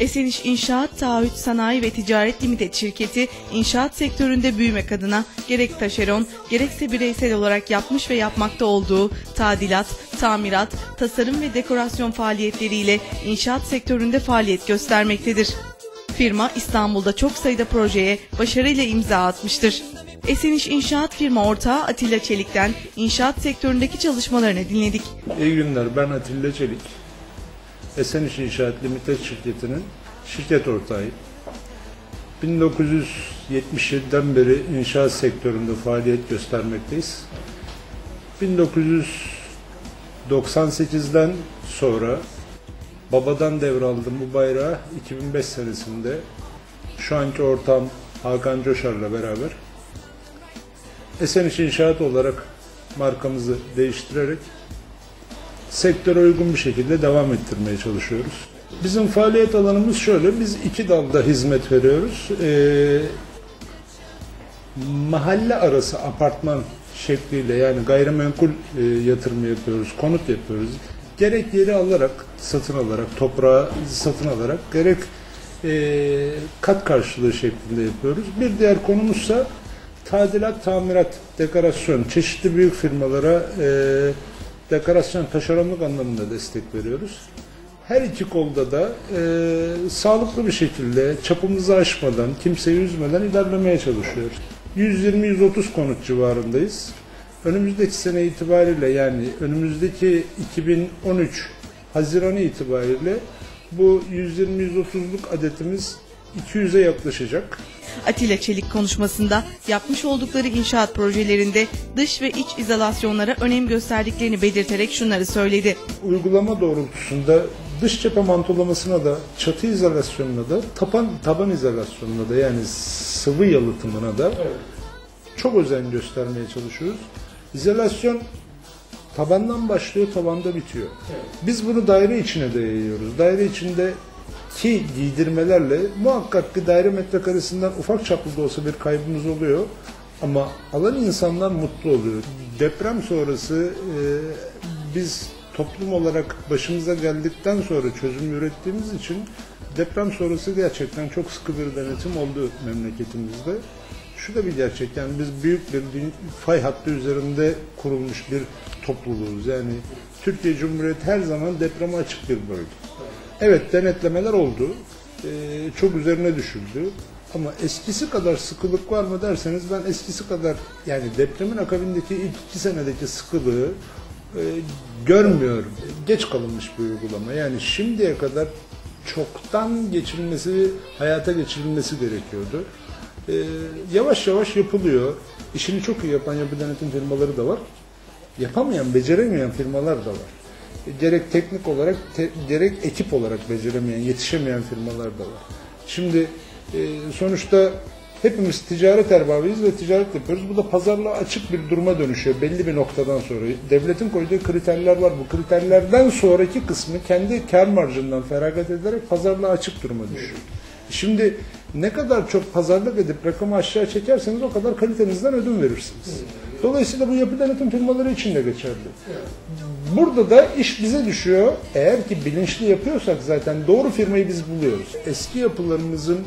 Eseniş İnşaat Taahhüt Sanayi ve Ticaret Limited şirketi inşaat sektöründe büyümek adına gerek taşeron gerekse bireysel olarak yapmış ve yapmakta olduğu tadilat, tamirat, tasarım ve dekorasyon faaliyetleriyle inşaat sektöründe faaliyet göstermektedir. Firma İstanbul'da çok sayıda projeye başarıyla imza atmıştır. Eseniş İnşaat firma ortağı Atilla Çelik'ten inşaat sektöründeki çalışmalarını dinledik. İyi günler, ben Atilla Çelik. Eseniş İnşaat Limited şirketinin şirket ortağıyım. 1977'den beri inşaat sektöründe faaliyet göstermekteyiz. 1998'den sonra babadan devraldım bu bayrağı 2005 senesinde şu anki ortağım Hakan Coşar'la beraber Eseniş İnşaat olarak markamızı değiştirerek sektöre uygun bir şekilde devam ettirmeye çalışıyoruz. Bizim faaliyet alanımız şöyle, biz iki dalda hizmet veriyoruz. Ee, mahalle arası apartman şekliyle yani gayrimenkul e, yatırımı yapıyoruz, konut yapıyoruz. Gerek yeri alarak, satın alarak, toprağı satın alarak, gerek e, kat karşılığı şeklinde yapıyoruz. Bir diğer konumuzsa tadilat, tamirat, dekorasyon, çeşitli büyük firmalara e, dekorasyon, taşeronluk anlamında destek veriyoruz. Her iki kolda da e, sağlıklı bir şekilde çapımızı aşmadan, kimseyi üzmeden ilerlemeye çalışıyoruz. 120-130 konut civarındayız. Önümüzdeki sene itibariyle yani önümüzdeki 2013 Haziran itibariyle bu 120-130'luk adetimiz 200'e yaklaşacak. Atilla Çelik konuşmasında yapmış oldukları inşaat projelerinde dış ve iç izolasyonlara önem gösterdiklerini belirterek şunları söyledi. Uygulama doğrultusunda dış cephe mantolamasına da, çatı izolasyonuna da, taban, taban izolasyonuna da yani sıvı yalıtımına da çok özen göstermeye çalışıyoruz. İzolasyon tabandan başlıyor, tabanda bitiyor. Biz bunu daire içine de yayıyoruz. Daire içinde ki giydirmelerle muhakkak ki daire metrekaresinden ufak çaplı da olsa bir kaybımız oluyor. Ama alan insanlar mutlu oluyor. Deprem sonrası e, biz toplum olarak başımıza geldikten sonra çözüm ürettiğimiz için deprem sonrası gerçekten çok sıkı bir denetim oldu memleketimizde. Şu da bir gerçek yani biz büyük bir fay hattı üzerinde kurulmuş bir topluluğuz. Yani Türkiye Cumhuriyeti her zaman depreme açık bir bölge. Evet denetlemeler oldu. Ee, çok üzerine düşüldü. Ama eskisi kadar sıkılık var mı derseniz ben eskisi kadar yani depremin akabindeki ilk iki senedeki sıkılığı e, görmüyorum. Geç kalınmış bir uygulama. Yani şimdiye kadar çoktan geçirilmesi, hayata geçirilmesi gerekiyordu. Ee, yavaş yavaş yapılıyor. İşini çok iyi yapan yapı denetim firmaları da var. Yapamayan, beceremeyen firmalar da var. Gerek teknik olarak, te- gerek ekip olarak beceremeyen, yetişemeyen firmalar da var. Şimdi e, sonuçta hepimiz ticaret erbabıyız ve ticaret yapıyoruz. Bu da pazarlığa açık bir duruma dönüşüyor belli bir noktadan sonra. Devletin koyduğu kriterler var. Bu kriterlerden sonraki kısmı kendi kar marjından feragat ederek pazarlığa açık duruma düşüyor. Şimdi ne kadar çok pazarlık edip rakamı aşağı çekerseniz o kadar kalitenizden ödün verirsiniz. Dolayısıyla bu yapı denetim firmaları için de geçerli. Burada da iş bize düşüyor. Eğer ki bilinçli yapıyorsak zaten doğru firmayı biz buluyoruz. Eski yapılarımızın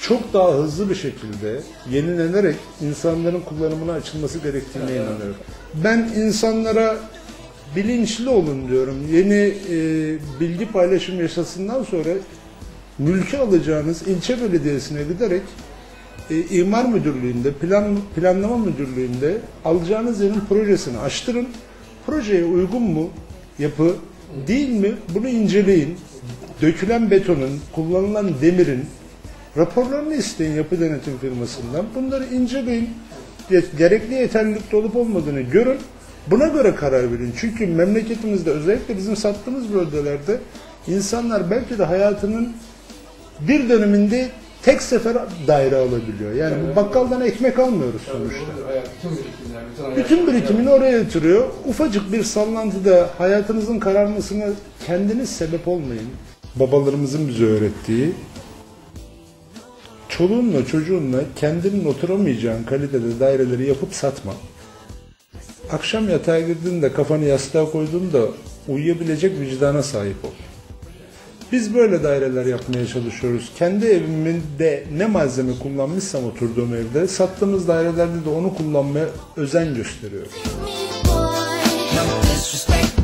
çok daha hızlı bir şekilde yenilenerek insanların kullanımına açılması gerektiğine inanıyorum. Ben insanlara bilinçli olun diyorum. Yeni e, bilgi paylaşım yasasından sonra mülkü alacağınız ilçe belediyesine giderek e, müdürlüğünde, plan planlama müdürlüğünde alacağınız yerin projesini açtırın. Projeye uygun mu yapı, değil mi? Bunu inceleyin. Dökülen betonun, kullanılan demirin raporlarını isteyin yapı denetim firmasından. Bunları inceleyin. Ge- Gerekli yeterlilikte olup olmadığını görün. Buna göre karar verin. Çünkü memleketimizde özellikle bizim sattığımız bölgelerde insanlar belki de hayatının bir döneminde tek sefer daire alabiliyor. Yani bu bakkaldan ekmek almıyoruz sonuçta. Bütün birikimini oraya yatırıyor. Ufacık bir sallantıda hayatınızın kararmasına kendiniz sebep olmayın. Babalarımızın bize öğrettiği çoluğunla çocuğunla kendinin oturamayacağın kalitede daireleri yapıp satma. Akşam yatağa girdiğinde kafanı yastığa koyduğunda uyuyabilecek vicdana sahip ol. Biz böyle daireler yapmaya çalışıyoruz. Kendi evimde ne malzeme kullanmışsam oturduğum evde sattığımız dairelerde de onu kullanmaya özen gösteriyoruz. No disrespect,